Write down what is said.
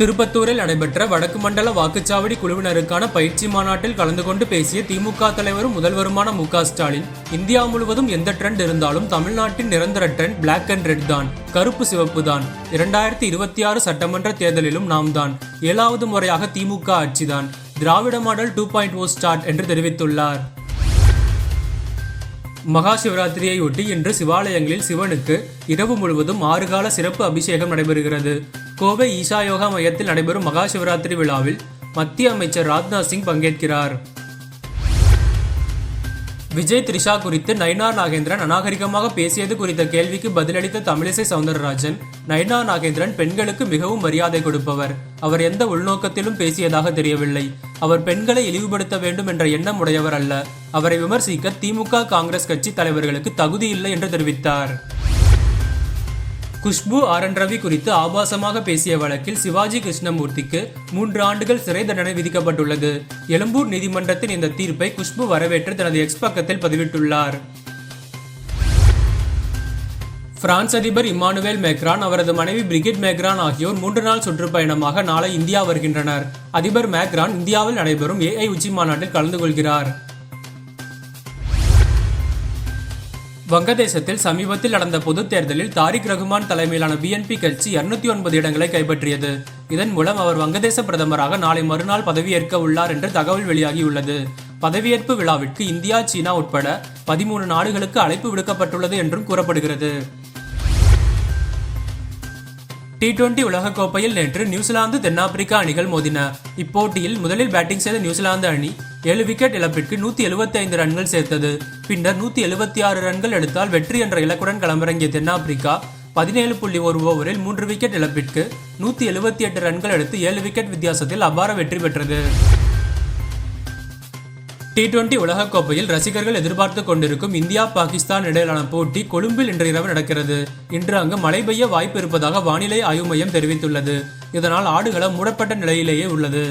திருப்பத்தூரில் நடைபெற்ற வடக்கு மண்டல வாக்குச்சாவடி குழுவினருக்கான பயிற்சி மாநாட்டில் கலந்து கொண்டு பேசிய திமுக தலைவரும் முதல்வருமான மு ஸ்டாலின் இந்தியா முழுவதும் எந்த ட்ரெண்ட் இருந்தாலும் தமிழ்நாட்டின் நிரந்தர ட்ரெண்ட் பிளாக் அண்ட் ரெட் தான் கருப்பு சிவப்பு தான். இரண்டாயிரத்தி இருபத்தி ஆறு சட்டமன்ற தேர்தலிலும் நாம் தான் ஏழாவது முறையாக DMK ஆட்சிதான் Dravida model two point O start என்று தெரிவித்துள்ளார். மகா சிவராத்திரியையொட்டி இன்று சிவாலயங்களில் சிவனுக்கு இரவு முழுவதும் ஆறு கால சிறப்பு அபிஷேகம் நடைபெறுகிறது. கோவை ஈஷா யோகா மையத்தில் நடைபெறும் மகா சிவராத்திரி விழாவில் மத்திய அமைச்சர் ராஜ்நாத் சிங் பங்கேற்கிறார். விஜய் த்ரிஷா குறித்து நயனார் நாகேந்திரன் அநாகரிகமாக பேசியது குறித்த கேள்விக்கு பதிலளித்த தமிழிசை சவுந்தரராஜன் நயனார் நாகேந்திரன் பெண்களுக்கு மிகவும் மரியாதை கொடுப்பவர். அவர் எந்த உள்நோக்கத்திலும் பேசியதாக தெரியவில்லை. அவர் பெண்களை இழிவுபடுத்த வேண்டும் என்ற எண்ணம் உடையவர் அல்ல. அவரை விமர்சிக்க திமுக காங்கிரஸ் கட்சி தலைவர்களுக்கு தகுதி இல்லை என்று தெரிவித்தார். குஷ்பு ஆர் என் ரவி குறித்து ஆபாசமாக பேசிய வழக்கில் சிவாஜி கிருஷ்ணமூர்த்திக்கு மூன்று ஆண்டுகள் சிறை தண்டனை விதிக்கப்பட்டுள்ளது. எழும்பூர் நீதிமன்றத்தின் இந்த தீர்ப்பை குஷ்பு வரவேற்று தனது எக்ஸ் பக்கத்தில் பதிவிட்டுள்ளார். பிரான்ஸ் அதிபர் இமானுவேல் மேக்ரான் அவரது மனைவி பிரிகிட் மேக்ரான் ஆகியோர் மூன்று நாள் சுற்றுப்பயணமாக நாளை இந்தியா வருகின்றனர். அதிபர் மேக்ரான் இந்தியாவில் நடைபெறும் ஏஐ உச்சி மாநாட்டில் கலந்து கொள்கிறார். வங்கதேசத்தில் சமீபத்தில் நடந்த பொதுத் தேர்தலில் தாரிக் ரகுமான் தலைமையிலான பிஎன்பி கட்சி இருநூத்தி ஒன்பது இடங்களை கைப்பற்றியது. இதன் மூலம் அவர் வங்கதேச பிரதமராக நாளை மறுநாள் பதவியேற்க உள்ளார் என்று தகவல் வெளியாகியுள்ளது. பதவியேற்பு விழாவிற்கு இந்தியா சீனா உட்பட பதிமூணு நாடுகளுக்கு அழைப்பு விடுக்கப்பட்டுள்ளது என்றும் கூறப்படுகிறது. டி டுவெண்டி உலகக்கோப்பையில் நேற்று நியூசிலாந்து தென்னாப்பிரிக்கா அணிகள் மோதின. இப்போட்டியில் முதலில் பேட்டிங் செய்த நியூசிலாந்து அணி ஏழு விக்கெட் இழப்பிற்கு நூத்தி எழுபத்தி ஐந்து ரன்கள் சேர்த்தது. பின்னர் நூத்தி எழுபத்தி ஆறு ரன்கள் எடுத்தால் வெற்றி என்ற இலக்குடன் களமிறங்கிய தென்னாப்பிரிக்கா பதினேழு புள்ளி ஒரு ஓவரில் மூன்று விக்கெட் இழப்பிற்கு நூத்தி எழுபத்தி எட்டு ரன்கள் எடுத்து ஏழு விக்கெட் வித்தியாசத்தில் அபார வெற்றி பெற்றது. டி டுவெண்டி உலகக்கோப்பையில் ரசிகர்கள் எதிர்பார்த்து கொண்டிருக்கும் இந்தியா பாகிஸ்தான் இடையிலான போட்டி கொழும்பில் இன்று இரவு நடக்கிறது. இன்று அங்கு மழை பெய்ய வாய்ப்பு இருப்பதாக வானிலை ஆய்வு மையம் தெரிவித்துள்ளது. இதனால் ஆடுகளம் மூடப்பட்ட நிலையிலேயே உள்ளது.